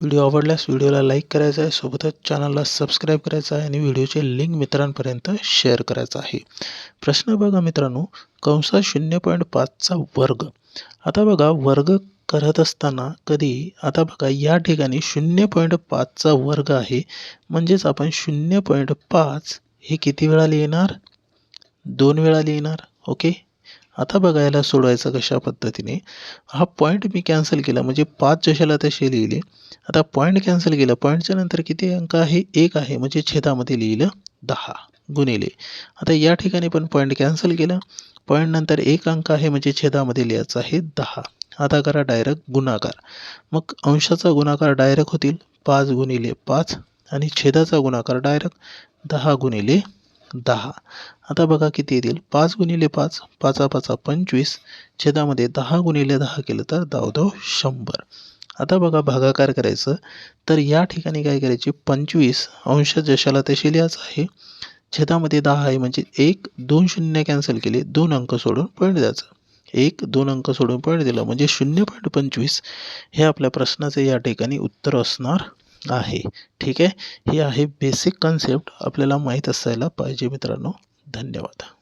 Video आवडल्यास व्हिडिओला like करायचा आहे सोबतच चॅनलला सबस्क्राईब करायचं आहे आणि व्हिडिओचे लिंक मित्रांपर्यंत शेअर करायचं आहे. प्रश्न बघा मित्रांनो कंसा शून्य पॉईंट पाचचा वर्ग. आता बघा वर्ग करत असताना कधी आता बघा या ठिकाणी शून्य पॉईंट पाचचा वर्ग आहे. म्हणजेच आपण शून्य पॉईंट पाच हे किती वेळा लिहिणार दोन वेळा लिहिणार ओके? आता बघा याला सोडवायचं कशा पद्धतीने हा पॉईंट मी कॅन्सल केला. म्हणजे पाच जशाला तसे लिहिले. आता पॉईंट कॅन्सल केलं. पॉईंटच्या नंतर किती अंक आहे? एक आहे. म्हणजे छेदामध्ये लिहिलं दहा गुणिले. आता या ठिकाणी पण पॉईंट कॅन्सल केलं. पॉईंट नंतर एक अंक आहे. म्हणजे छेदामध्ये लिहायचं आहे दहा. आता करा डायरेक्ट गुणाकार. मग अंशाचा गुणाकार डायरेक्ट होतील. पाच गुणिले पाच आणि छेदाचा गुणाकार डायरेक्ट दहा गुणिले दहा. आता बघा किती येतील. पाच गुणिले पाच पाचा पाचा पंचवीस. छेदामध्ये दहा गुणिले दहा केलं तर धावधाव शंभर. आता बघा भागाकार करायचं. तर या ठिकाणी काय करायचे? पंचवीस अंश जशाला तशी लिहायचं आहे. छेदामध्ये दहा आहे म्हणजे एक दोन शून्य कॅन्सल केले दोन अंक सोडून पॉईंट द्यायचं. एक दोन अंक सोडून पॉईंट दिला म्हणजे शून्य पॉईंट पंचवीस. हे आपल्या प्रश्नाचे या ठिकाणी उत्तर असणार आहे. ठीक आहे? ही आहे बेसिक कन्सेप्ट आपल्याला माहीत असायला पाहिजे मित्रांनो. धन्यवाद.